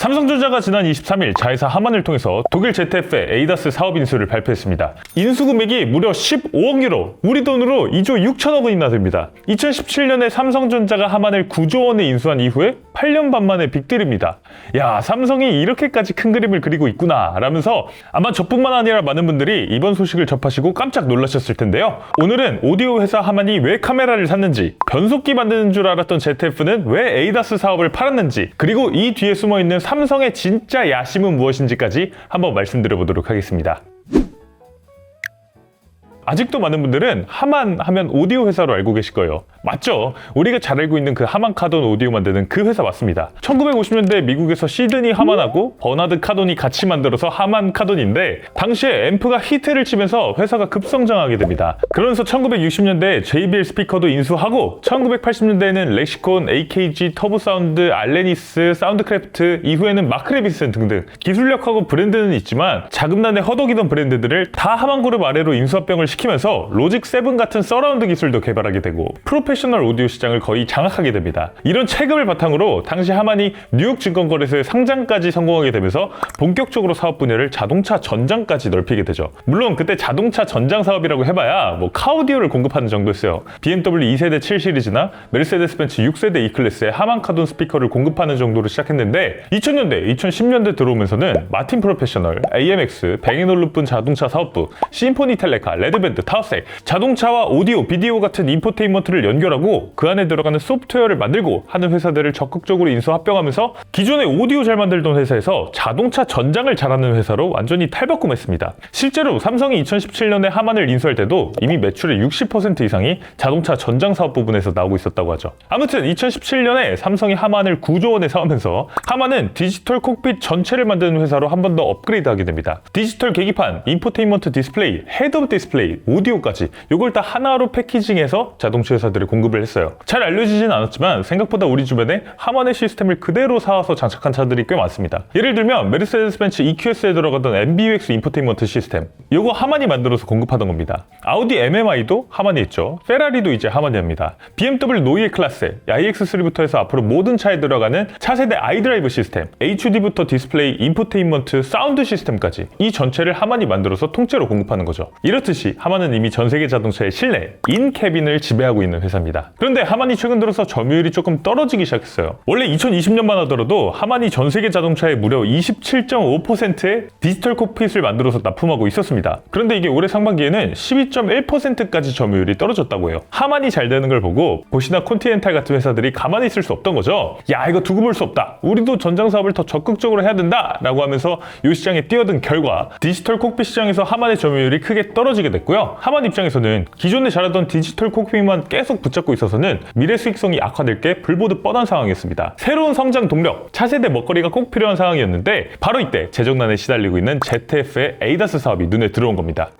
삼성전자가 지난 23일 자회사 하만을 통해서 독일 ZF의 에이다스 사업 인수를 발표했습니다. 인수 금액이 무려 15억 유로, 우리 돈으로 2조 6천억 원이나 됩니다. 2017년에 삼성전자가 하만을 9조 원에 인수한 이후에 8년 반 만에 빅딜입니다. 야, 삼성이 이렇게까지 큰 그림을 그리고 있구나 라면서 아마 저뿐만 아니라 많은 분들이 이번 소식을 접하시고 깜짝 놀라셨을 텐데요. 오늘은 오디오 회사 하만이 왜 카메라를 샀는지, 변속기 만드는 줄 알았던 ZF는 왜 에이다스 사업을 팔았는지, 그리고 이 뒤에 숨어 있는 삼성의 진짜 야심은 무엇인지까지 한번 말씀드려보도록 하겠습니다. 아직도 많은 분들은 하만 하면 오디오 회사로 알고 계실 거예요. 맞죠? 우리가 잘 알고 있는 그 하만 카돈 오디오 만드는 그 회사 맞습니다. 1950년대 미국에서 시드니 하만하고 버나드 카돈이 같이 만들어서 하만 카돈인데 당시에 앰프가 히트를 치면서 회사가 급성장하게 됩니다. 그러면서 1960년대에 JBL 스피커도 인수하고 1980년대에는 렉시콘, AKG, 터보 사운드, 알레니스, 사운드크래프트, 이후에는 마크레비슨 등등 기술력하고 브랜드는 있지만 자금난에 허덕이던 브랜드들을 다 하만 그룹 아래로 인수합병을 시 키면서 로직 7 같은 서라운드 기술도 개발하게 되고 프로페셔널 오디오 시장을 거의 장악하게 됩니다. 이런 체급을 바탕으로 당시 하만이 뉴욕 증권거래소에 상장까지 성공하게 되면서 본격적으로 사업 분야를 자동차 전장까지 넓히게 되죠. 물론 그때 자동차 전장 사업이라고 해봐야 뭐 카오디오를 공급하는 정도였어요. BMW 2세대 7 시리즈나 메르세데스 벤츠 6세대 E클래스의 하만 카돈 스피커를 공급하는 정도로 시작했는데 2000년대, 2010년대 들어오면서는 마틴 프로페셔널, AMX, 뱅앤올루픈 자동차 사업부, 심포니 텔레카, 레드 밴드, 타워색, 자동차와 오디오, 비디오 같은 인포테인먼트를 연결하고 그 안에 들어가는 소프트웨어를 만들고 하는 회사들을 적극적으로 인수 합병하면서 기존에 오디오 잘 만들던 회사에서 자동차 전장을 잘하는 회사로 완전히 탈바꿈했습니다. 실제로 삼성이 2017년에 하만을 인수할 때도 이미 매출의 60% 이상이 자동차 전장 사업 부분에서 나오고 있었다고 하죠. 아무튼 2017년에 삼성이 하만을 9조 원에 사오면서 하만은 디지털 콕핏 전체를 만드는 회사로 한 번 더 업그레이드하게 됩니다. 디지털 계기판, 인포테인먼트 디스플레이, 헤드업 디스플레이, 오디오까지 이걸 다 하나로 패키징해서 자동차 회사들이 공급을 했어요. 잘 알려지진 않았지만 생각보다 우리 주변에 하만의 시스템을 그대로 사와서 장착한 차들이 꽤 많습니다. 예를 들면 메르세데스 벤츠 EQS에 들어가던 MBUX 인포테인먼트 시스템 이거 하만이 만들어서 공급하던 겁니다. 아우디 MMI도 하만이 있죠. 페라리도 이제 하만이 합니다. BMW 노이에 클라스, iX3부터 해서 앞으로 모든 차에 들어가는 차세대 아이드라이브 시스템, HUD부터 디스플레이, 인포테인먼트, 사운드 시스템까지 이 전체를 하만이 만들어서 통째로 공급하는 거죠. 이렇듯이 하만은 이미 전 세계 자동차의 실내, 인캐빈을 지배하고 있는 회사입니다. 그런데 하만이 최근 들어서 점유율이 조금 떨어지기 시작했어요. 원래 2020년만 하더라도 하만이 전 세계 자동차의 무려 27.5%의 디지털 콕핏을 만들어서 납품하고 있었습니다. 그런데 이게 올해 상반기에는 12.1%까지 점유율이 떨어졌다고 해요. 하만이 잘 되는 걸 보고 보시나 콘티넨탈 같은 회사들이 가만히 있을 수 없던 거죠. 야 이거 두고 볼 수 없다. 우리도 전장 사업을 더 적극적으로 해야 된다 라고 하면서 이 시장에 뛰어든 결과 디지털 콕핏 시장에서 하만의 점유율이 크게 떨어지게 됐고 요. 하만 입장에서는 기존에 잘하던 디지털 콕핏만 계속 붙잡고 있어서는 미래 수익성이 악화될 게 불보듯 뻔한 상황이었습니다. 새로운 성장 동력, 차세대 먹거리가 꼭 필요한 상황이었는데 바로 이때 재정난에 시달리고 있는 ZF의 에이다스 사업이 눈에 들어온 겁니다.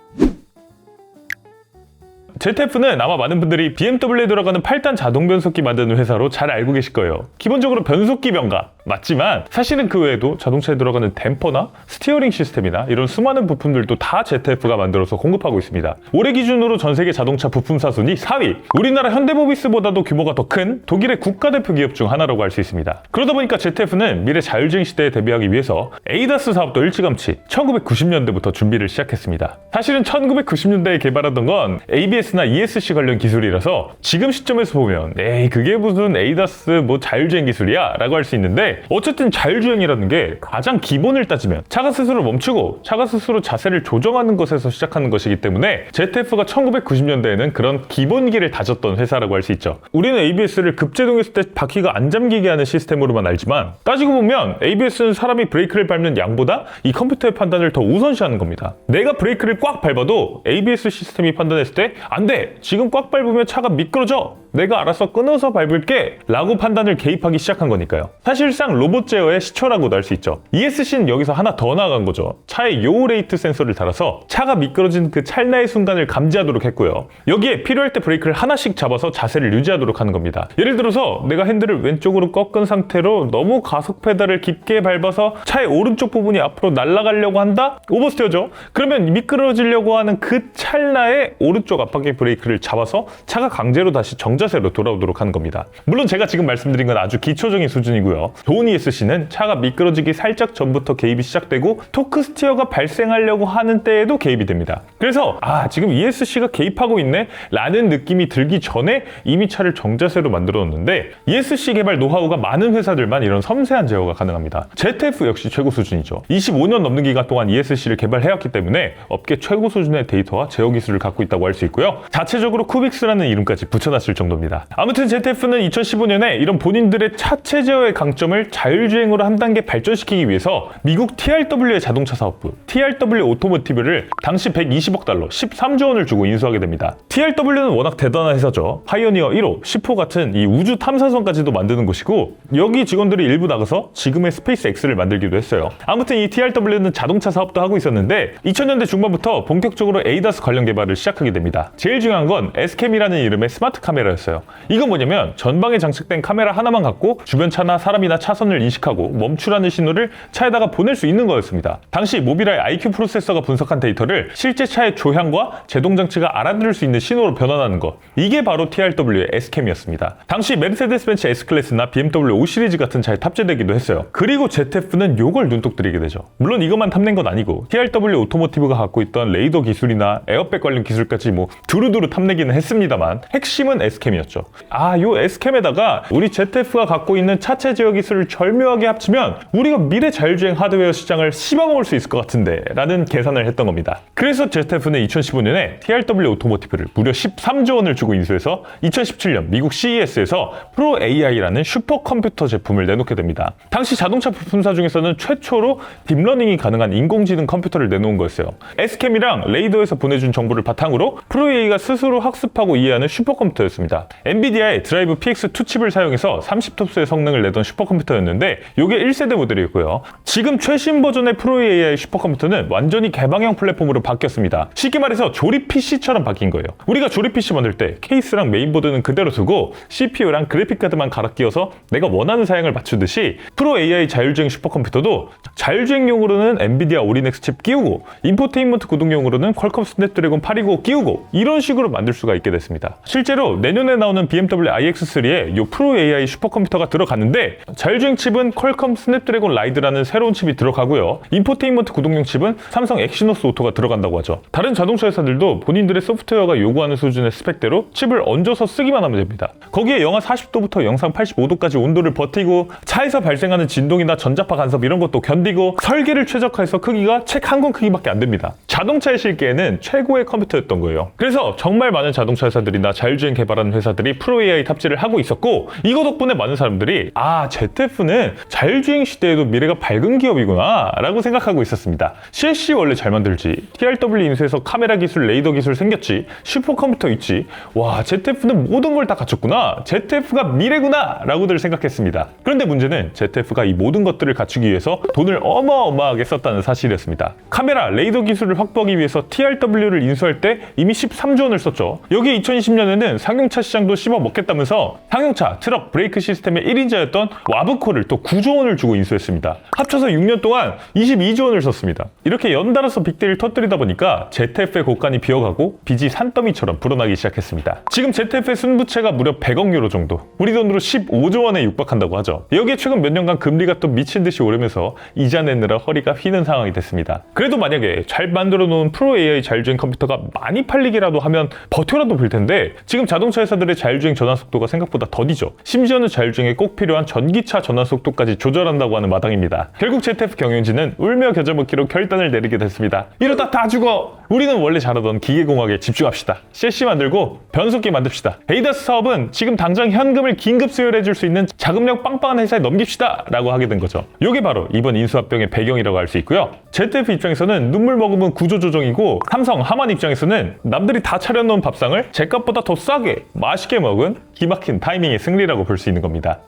ZF는 아마 많은 분들이 BMW에 들어가는 8단 자동 변속기 만드는 회사로 잘 알고 계실 거예요. 기본적으로 변속기 병가 맞지만 사실은 그 외에도 자동차에 들어가는 댐퍼나 스티어링 시스템이나 이런 수많은 부품들도 다 ZF가 만들어서 공급하고 있습니다. 올해 기준으로 전 세계 자동차 부품 사 순위 4위. 우리나라 현대모비스보다도 규모가 더 큰 독일의 국가대표 기업 중 하나라고 할 수 있습니다. 그러다 보니까 ZF는 미래 자율주행 시대에 대비하기 위해서 에이다스 사업도 일찌감치 1990년대부터 준비를 시작했습니다. 사실은 1990년대에 개발하던 건 ABS 나 ESC 관련 기술이라서 지금 시점에서 보면 에이 그게 무슨 에이다스 뭐 자율주행 기술이야 라고 할 수 있는데 어쨌든 자율주행이라는 게 가장 기본을 따지면 차가 스스로 멈추고 차가 스스로 자세를 조정하는 것에서 시작하는 것이기 때문에 ZF가 1990년대에는 그런 기본기를 다졌던 회사라고 할 수 있죠. 우리는 ABS를 급제동했을 때 바퀴가 안 잠기게 하는 시스템으로만 알지만 따지고 보면 ABS는 사람이 브레이크를 밟는 양보다 이 컴퓨터의 판단을 더 우선시하는 겁니다. 내가 브레이크를 꽉 밟아도 ABS 시스템이 판단했을 때 안 돼! 지금 꽉 밟으면 차가 미끄러져! 내가 알아서 끊어서 밟을게! 라고 판단을 개입하기 시작한 거니까요. 사실상 로봇 제어의 시초라고도 할 수 있죠. ESC는 여기서 하나 더 나아간 거죠. 차에 요우 레이트 센서를 달아서 차가 미끄러진 그 찰나의 순간을 감지하도록 했고요. 여기에 필요할 때 브레이크를 하나씩 잡아서 자세를 유지하도록 하는 겁니다. 예를 들어서 내가 핸들을 왼쪽으로 꺾은 상태로 너무 가속 페달을 깊게 밟아서 차의 오른쪽 부분이 앞으로 날아가려고 한다? 오버스테어죠. 그러면 미끄러지려고 하는 그 찰나에 오른쪽 앞바퀴 브레이크를 잡아서 차가 강제로 다시 정지 전자세로 돌아오도록 하는 겁니다. 물론 제가 지금 말씀드린 건 아주 기초적인 수준이고요. 좋은 ESC는 차가 미끄러지기 살짝 전부터 개입이 시작되고 토크 스티어가 발생하려고 하는 때에도 개입이 됩니다. 그래서 아 지금 ESC가 개입하고 있네 라는 느낌이 들기 전에 이미 차를 정자세로 만들어 놓는데 ESC 개발 노하우가 많은 회사들만 이런 섬세한 제어가 가능합니다. ZF 역시 최고 수준이죠. 25년 넘는 기간 동안 ESC를 개발해왔기 때문에 업계 최고 수준의 데이터와 제어 기술을 갖고 있다고 할 수 있고요. 자체적으로 쿠빅스라는 이름까지 붙여놨을 정도 입니다. 아무튼 ZF는 2015년에 이런 본인들의 차체 제어의 강점을 자율주행으로 한 단계 발전시키기 위해서 미국 TRW의 자동차 사업부 TRW 오토모티브를 당시 120억 달러 13조 원을 주고 인수하게 됩니다. TRW는 워낙 대단한 회사죠. 파이오니어 1호, 10호 같은 이 우주 탐사선까지도 만드는 곳이고 여기 직원들이 일부 나가서 지금의 스페이스 X를 만들기도 했어요. 아무튼 이 TRW는 자동차 사업도 하고 있었는데 2000년대 중반부터 본격적으로 ADAS 관련 개발을 시작하게 됩니다. 제일 중요한 건 S캠이라는 이름의 스마트 카메라였어요. 이건 뭐냐면 전방에 장착된 카메라 하나만 갖고 주변 차나 사람이나 차선을 인식하고 멈추라는 신호를 차에다가 보낼 수 있는 거였습니다. 당시 모비라의 IQ 프로세서가 분석한 데이터를 실제 차의 조향과 제동 장치가 알아들을 수 있는 신호로 변환하는 것. 이게 바로 TRW의 S캠이었습니다. 당시 메르세데스 벤츠 S클래스나 BMW 5 시리즈 같은 차에 탑재되기도 했어요. 그리고 ZF는 요걸 눈독 들이게 되죠. 물론 이것만 탐낸 건 아니고 TRW 오토모티브가 갖고 있던 레이더 기술이나 에어백 관련 기술까지 뭐 두루두루 탐내기는 했습니다만 핵심은 S캠 이었죠. 아, 요 S캠에다가 우리 ZF가 갖고 있는 차체 제어 기술을 절묘하게 합치면 우리가 미래 자율주행 하드웨어 시장을 씹어먹을 수 있을 것 같은데 라는 계산을 했던 겁니다. 그래서 ZF는 2015년에 TRW 오토모티브를 무려 13조 원을 주고 인수해서 2017년 미국 CES에서 프로 AI라는 슈퍼컴퓨터 제품을 내놓게 됩니다. 당시 자동차 부품사 중에서는 최초로 딥러닝이 가능한 인공지능 컴퓨터를 내놓은 거였어요. S캠이랑 레이더에서 보내준 정보를 바탕으로 프로 AI가 스스로 학습하고 이해하는 슈퍼컴퓨터였습니다. 엔비디아의 드라이브 PX2 칩을 사용해서 30톱스의 성능을 내던 슈퍼컴퓨터였는데 이게 1세대 모델이었고요. 지금 최신 버전의 프로 AI 슈퍼컴퓨터는 완전히 개방형 플랫폼으로 바뀌었습니다. 쉽게 말해서 조립 PC처럼 바뀐 거예요. 우리가 조립 PC 만들 때 케이스랑 메인보드는 그대로 두고 CPU랑 그래픽카드만 갈아 끼워서 내가 원하는 사양을 맞추듯이 프로 AI 자율주행 슈퍼컴퓨터도 자율주행용으로는 엔비디아 오리넥스 칩 끼우고 인포테인먼트 구동용으로는 퀄컴 스냅드래곤 820 끼우고 이런 식으로 만들 수가 있게 됐습니다. 실제로 내년에 나오는 BMW iX3에 이 프로 AI 슈퍼컴퓨터가 들어갔는데 자율주행 칩은 퀄컴 스냅드래곤 라이드라는 새로운 칩이 들어가고요. 인포테인먼트 구동용 칩은 삼성 엑시노스 오토가 들어간다고 하죠. 다른 자동차 회사들도 본인들의 소프트웨어가 요구하는 수준의 스펙대로 칩을 얹어서 쓰기만 하면 됩니다. 거기에 영하 40도부터 영상 85도까지 온도를 버티고 차에서 발생하는 진동이나 전자파 간섭 이런 것도 견디고 설계를 최적화해서 크기가 책 한 권 크기밖에 안 됩니다. 자동차에 실기에는 최고의 컴퓨터였던 거예요. 그래서 정말 많은 자동차 회사들이나 자율주행 개발하는 회사들이 프로 AI 탑재를 하고 있었고 이거 덕분에 많은 사람들이 아 ZF는 자율주행 시대에도 미래가 밝은 기업이구나 라고 생각하고 있었습니다. CLC 원래 잘 만들지 TRW 인수해서 카메라 기술, 레이더 기술 생겼지 슈퍼컴퓨터 있지 와 ZF는 모든 걸 다 갖췄구나 ZF가 미래구나 라고들 생각했습니다. 그런데 문제는 ZF가 이 모든 것들을 갖추기 위해서 돈을 어마어마하게 썼다는 사실이었습니다. 카메라, 레이더 기술을 확보하기 위해서 TRW를 인수할 때 이미 13조 원을 썼죠. 여기 2020년에는 상용차 시장도 씹어 먹겠다면서 상용차, 트럭, 브레이크 시스템의 1인자였던 와브코를 또 9조 원을 주고 인수했습니다. 합쳐서 6년 동안 22조 원을 썼습니다. 이렇게 연달아서 빅데이를 터뜨리다 보니까 ZF의 곳간이 비어가고 빚이 산더미처럼 불어나기 시작했습니다. 지금 ZF의 순부채가 무려 100억 유로 정도, 우리 돈으로 15조 원에 육박한다고 하죠. 여기에 최근 몇 년간 금리가 또 미친 듯이 오르면서 이자 내느라 허리가 휘는 상황이 됐습니다. 그래도 만약에 잘 만들어 놓은 프로 AI 자율주행 컴퓨터가 많이 팔리기라도 하면 버텨라도 볼 텐데 지금 자동차 회사들의 자율주행 전환 속도가 생각보다 더디죠. 심지어는 자율주행에 꼭 필요한 전기차 전환 속도까지 조절한다고 하는 마당입니다. 결국 ZF 경영진은 울며 겨자 먹기로 결단을 내리게 됐습니다. 이러다 다 죽어! 우리는 원래 잘하던 기계공학에 집중합시다. CC 만들고 변속기 만듭시다. 에이다스 사업은 지금 당장 현금을 긴급 수혈해 줄 수 있는 자금력 빵빵한 회사에 넘깁시다 라고 하게 된 거죠. 이게 바로 이번 인수합병의 배경이라고 할 수 있고요. ZF 입장에서는 눈물 머금은 구조조정이고 삼성, 하만 입장에서는 남들이 다 차려놓은 밥상을 제값보다 더 싸게 맛있게 먹은 기막힌 타이밍의 승리라고 볼 수 있는 겁니다.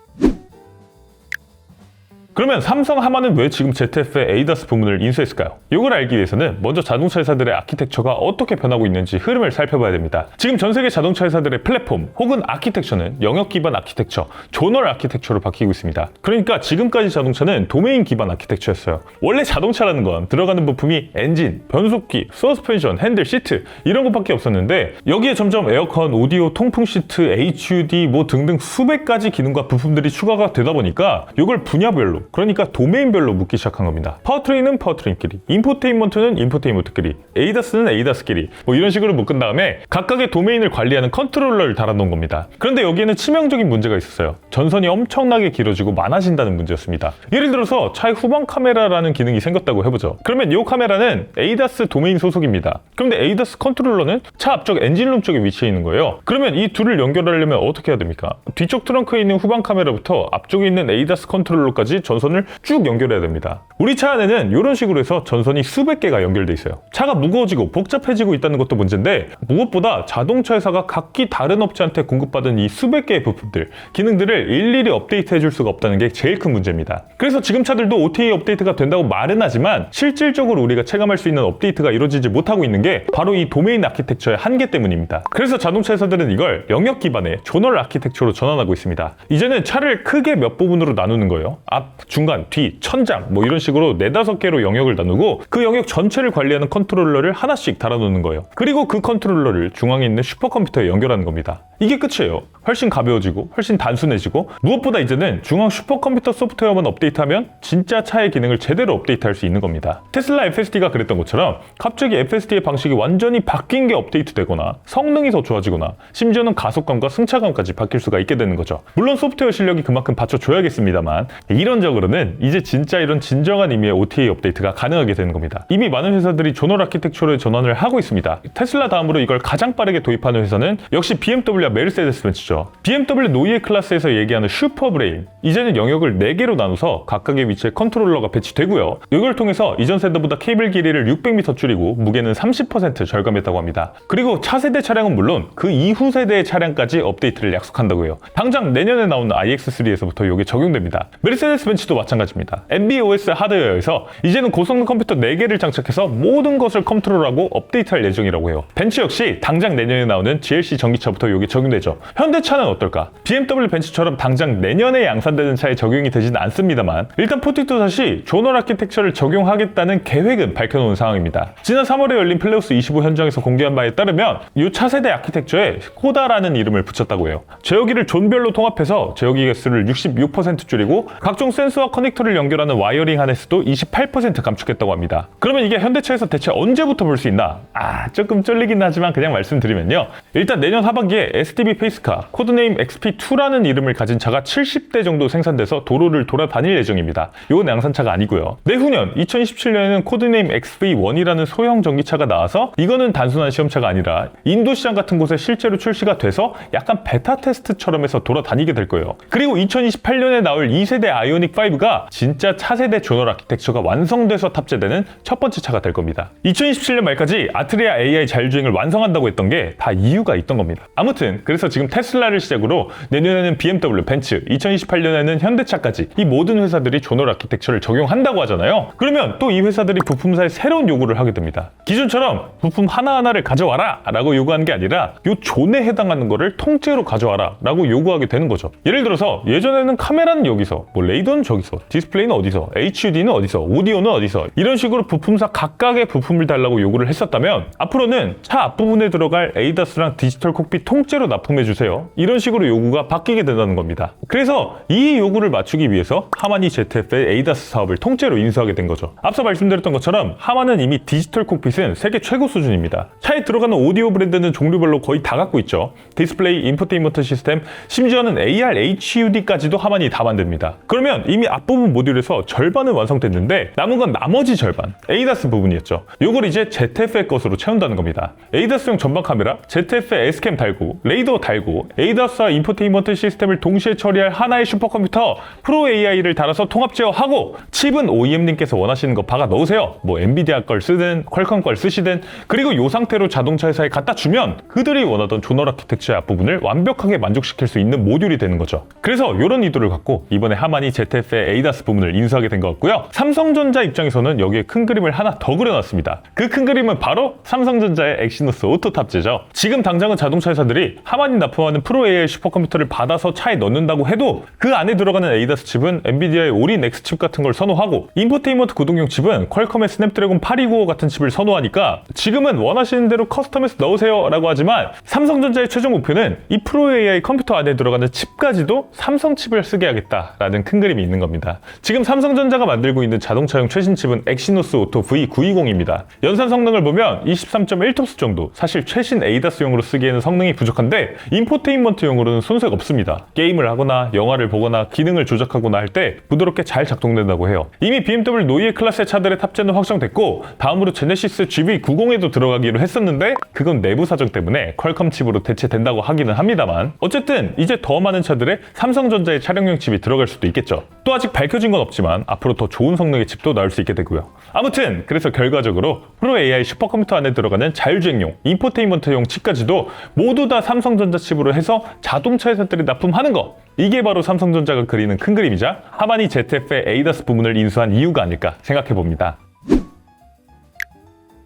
그러면 삼성 하만은 왜 지금 ZF의 ADAS 부문을 인수했을까요? 이걸 알기 위해서는 먼저 자동차 회사들의 아키텍처가 어떻게 변하고 있는지 흐름을 살펴봐야 됩니다. 지금 전 세계 자동차 회사들의 플랫폼 혹은 아키텍처는 영역 기반 아키텍처, 조널 아키텍처로 바뀌고 있습니다. 그러니까 지금까지 자동차는 도메인 기반 아키텍처였어요. 원래 자동차라는 건 들어가는 부품이 엔진, 변속기, 서스펜션, 핸들, 시트 이런 것밖에 없었는데 여기에 점점 에어컨, 오디오, 통풍 시트, HUD 뭐 등등 수백 가지 기능과 부품들이 추가가 되다 보니까 이걸 분야별로 그러니까 도메인별로 묶기 시작한 겁니다. 파워트레인은 파워트레인끼리, 인포테인먼트는 인포테인먼트끼리, 에이다스는 에이다스끼리 뭐 이런 식으로 묶은 다음에 각각의 도메인을 관리하는 컨트롤러를 달아놓은 겁니다. 그런데 여기에는 치명적인 문제가 있었어요. 전선이 엄청나게 길어지고 많아진다는 문제였습니다. 예를 들어서 차의 후방 카메라라는 기능이 생겼다고 해보죠. 그러면 이 카메라는 에이다스 도메인 소속입니다. 그런데 에이다스 컨트롤러는 차 앞쪽 엔진룸 쪽에 위치해 있는 거예요. 그러면 이 둘을 연결하려면 어떻게 해야 됩니까? 뒤쪽 트렁크에 있는 후방 카메라부터 앞쪽에 있는 에이다스 컨트롤러까지 전선을 쭉 연결해야 됩니다. 우리 차 안에는 이런 식으로 해서 전선이 수백 개가 연결돼 있어요. 차가 무거워지고 복잡해지고 있다는 것도 문제인데 무엇보다 자동차 회사가 각기 다른 업체한테 공급받은 이 수백 개의 부품들, 기능들을 일일이 업데이트 해 줄 수가 없다는 게 제일 큰 문제입니다. 그래서 지금 차들도 OTA 업데이트가 된다고 말은 하지만 실질적으로 우리가 체감할 수 있는 업데이트가 이루어지지 못하고 있는 게 바로 이 도메인 아키텍처의 한계 때문입니다. 그래서 자동차 회사들은 이걸 영역 기반의 조널 아키텍처로 전환하고 있습니다. 이제는 차를 크게 몇 부분으로 나누는 거예요. 앞, 중간, 뒤, 천장 뭐 이런 식으로 네다섯 개로 영역을 나누고 그 영역 전체를 관리하는 컨트롤러를 하나씩 달아놓는 거예요. 그리고 그 컨트롤러를 중앙에 있는 슈퍼컴퓨터에 연결하는 겁니다. 이게 끝이에요. 훨씬 가벼워지고 훨씬 단순해지고 무엇보다 이제는 중앙 슈퍼컴퓨터 소프트웨어만 업데이트하면 진짜 차의 기능을 제대로 업데이트할 수 있는 겁니다. 테슬라 FSD가 그랬던 것처럼 갑자기 FSD의 방식이 완전히 바뀐 게 업데이트되거나 성능이 더 좋아지거나 심지어는 가속감과 승차감까지 바뀔 수가 있게 되는 거죠. 물론 소프트웨어 실력이 그만큼 받쳐줘야겠습니다만 이 론적으로는 이제 진짜 이런 진정한 의미의 OTA 업데이트가 가능하게 되는 겁니다. 이미 많은 회사들이 조널 아키텍처로 전환을 하고 있습니다. 테슬라 다음으로 이걸 가장 빠르게 도입하는 회사는 역시 BMW와 메르세데스 벤츠죠. BMW 노이에 클래스에서 얘기하는 슈퍼브레인 이제는 영역을 4개로 나눠서 각각의 위치에 컨트롤러가 배치되고요. 이걸 통해서 이전 세대보다 케이블 길이를 600m 줄이고 무게는 30% 절감했다고 합니다. 그리고 차세대 차량은 물론 그 이후 세대의 차량까지 업데이트를 약속한다고 해요. 당장 내년에 나오는 iX3에서부터 이게 적용됩니다. 메르세데스 벤츠 도 마찬가지입니다. MBOS 하드웨어에서 이제는 고성능 컴퓨터 4개를 장착해서 모든 것을 컨트롤하고 업데이트할 예정이라고 해요. 벤츠 역시 당장 내년에 나오는 GLC 전기차부터 이게 적용되죠. 현대차는 어떨까? BMW 벤츠처럼 당장 내년에 양산되는 차에 적용이 되지는 않습니다만 일단 포티토 다시 조널 아키텍처를 적용하겠다는 계획은 밝혀놓은 상황입니다. 지난 3월에 열린 플레우스 25 현장에서 공개한 바에 따르면 이 차세대 아키텍처에 코다라는 이름을 붙였다고 해요. 제어기를 존별로 통합해서 제어기 개수를 66% 줄이고 각종 센서 와 커넥터를 연결하는 와이어링 한에서도 28% 감축했다고 합니다. 그러면 이게 현대차에서 대체 언제부터 볼 수 있나? 아 조금 쫄리긴 하지만 그냥 말씀드리면요. 일단 내년 하반기에 SDB 페이스카 코드네임 XP2라는 이름을 가진 차가 70대 정도 생산돼서 도로를 돌아다닐 예정입니다. 이건 양산차가 아니고요. 내후년 2027년에는 코드네임 XV1이라는 소형 전기차가 나와서 이거는 단순한 시험차가 아니라 인도 시장 같은 곳에 실제로 출시가 돼서 약간 베타 테스트처럼 해서 돌아다니게 될 거예요. 그리고 2028년에 나올 2세대 아이오닉 5가 진짜 차세대 조널 아키텍처가 완성돼서 탑재되는 첫 번째 차가 될 겁니다. 2027년 말까지 아트리아 AI 자율주행을 완성한다고 했던 게 다 이유가 있던 겁니다. 아무튼 그래서 지금 테슬라를 시작으로 내년에는 BMW, 벤츠, 2028년에는 현대차까지 이 모든 회사들이 조널 아키텍처를 적용한다고 하잖아요. 그러면 또 이 회사들이 부품사에 새로운 요구를 하게 됩니다. 기존처럼 부품 하나하나를 가져와라 라고 요구하는 게 아니라 요 존에 해당하는 거를 통째로 가져와라 라고 요구하게 되는 거죠. 예를 들어서 예전에는 카메라는 여기서 뭐 레이더는 저기서 디스플레이는 어디서 HUD는 어디서 오디오는 어디서 이런 식으로 부품사 각각의 부품을 달라고 요구를 했었다면 앞으로는 차 앞부분에 들어갈 에이다스랑 디지털 콕핏 통째로 납품해 주세요. 이런 식으로 요구가 바뀌게 된다는 겁니다. 그래서 이 요구를 맞추기 위해서 하마니 ZF의 에이다스 사업을 통째로 인수하게 된 거죠. 앞서 말씀드렸던 것처럼 하마는 이미 디지털 콕핏은 세계 최고 수준입니다. 차에 들어가는 오디오 브랜드는 종류별로 거의 다 갖고 있죠. 디스플레이, 인포테인먼트 시스템, 심지어는 AR, HUD까지도 하만이 다 만듭니다. 그러면 이미 앞부분 모듈에서 절반은 완성됐는데 남은 건 나머지 절반, 에이다스 부분이었죠. 이걸 이제 ZF의 것으로 채운다는 겁니다. 에이다스용 전방 카메라, ZF의 S캠 달고 레이더 달고 에이다스와 인포테인먼트 시스템을 동시에 처리할 하나의 슈퍼컴퓨터 프로 AI를 달아서 통합 제어하고 칩은 OEM님께서 원하시는 거 박아 넣으세요. 뭐 엔비디아 걸 쓰든 퀄컴 걸 쓰시든 그리고 이 상태로 자동차 회사에 갖다 주면 그들이 원하던 조널 아키텍처의 앞부분을 완벽하게 만족시킬 수 있는 모듈이 되는 거죠. 그래서 이런 의도를 갖고 이번에 하만이 ZF 의 에이다스 부분을 인수하게 된 것 같고요. 삼성전자 입장에서는 여기에 큰 그림을 하나 더 그려놨습니다. 그 큰 그림은 바로 삼성전자의 엑시노스 오토 탑재죠. 지금 당장은 자동차 회사들이 하만이 납품하는 프로 AI 슈퍼컴퓨터를 받아서 차에 넣는다고 해도 그 안에 들어가는 에이다스 칩은 엔비디아의 오린 X 칩 같은 걸 선호하고 인포테인먼트 구동용 칩은 퀄컴의 스냅드래곤 825 같은 칩을 선호하니까 지금은 원하시는 대로 커스텀해서 넣으세요 라고 하지만 삼성전자의 최종 목표는 이 프로 AI 컴퓨터 안에 들어가는 칩까지도 삼성 칩을 쓰게 하겠다라는 큰 그림이 있는 겁니다. 지금 삼성전자가 만들고 있는 자동차용 최신 칩은 엑시노스 오토 V920입니다. 연산 성능을 보면 23.1톱스 정도 사실 최신 에이다스용으로 쓰기에는 성능이 부족한데 인포테인먼트용으로는 손색 없습니다. 게임을 하거나 영화를 보거나 기능을 조작하거나 할 때 부드럽게 잘 작동된다고 해요. 이미 BMW 노이에 클래스의 차들의 탑재는 확정됐고 다음으로 제네시스 GV90에도 들어가기로 했었는데 그건 내부 사정 때문에 퀄컴 칩으로 대체된다고 하기는 합니다만 어쨌든 이제 더 많은 차들에 삼성전자의 차량용 칩이 들어갈 수도 있겠죠. 또 아직 밝혀진 건 없지만 앞으로 더 좋은 성능의 칩도 나올 수 있게 되고요. 아무튼 그래서 결과적으로 프로 AI 슈퍼컴퓨터 안에 들어가는 자율주행용, 인포테인먼트용 칩까지도 모두 다 삼성전자 칩으로 해서 자동차 회사들이 납품하는 거 이게 바로 삼성전자가 그리는 큰 그림이자 하만이 ZF의 에이다스 부문을 인수한 이유가 아닐까 생각해 봅니다.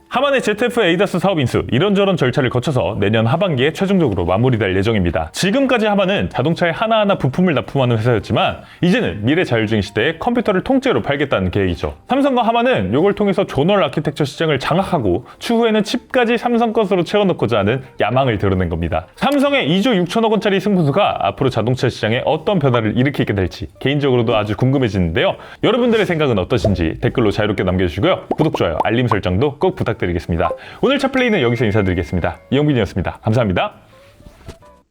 하만의 ZF 에이다스 사업 인수 이런저런 절차를 거쳐서 내년 하반기에 최종적으로 마무리될 예정입니다. 지금까지 하만은 자동차에 하나하나 부품을 납품하는 회사였지만 이제는 미래 자율주행 시대에 컴퓨터를 통째로 팔겠다는 계획이죠. 삼성과 하만은 이걸 통해서 조널 아키텍처 시장을 장악하고 추후에는 칩까지 삼성 것으로 채워넣고자 하는 야망을 드러낸 겁니다. 삼성의 2조 6천억 원짜리 승부수가 앞으로 자동차 시장에 어떤 변화를 일으키게 될지 개인적으로도 아주 궁금해지는데요. 여러분들의 생각은 어떠신지 댓글로 자유롭게 남겨주시고요. 구독, 좋아요, 알림 설정도 꼭 부탁드리겠습니다. 오늘 첫 플레이는 여기서 인사드리겠습니다. 이영빈이었습니다. 감사합니다.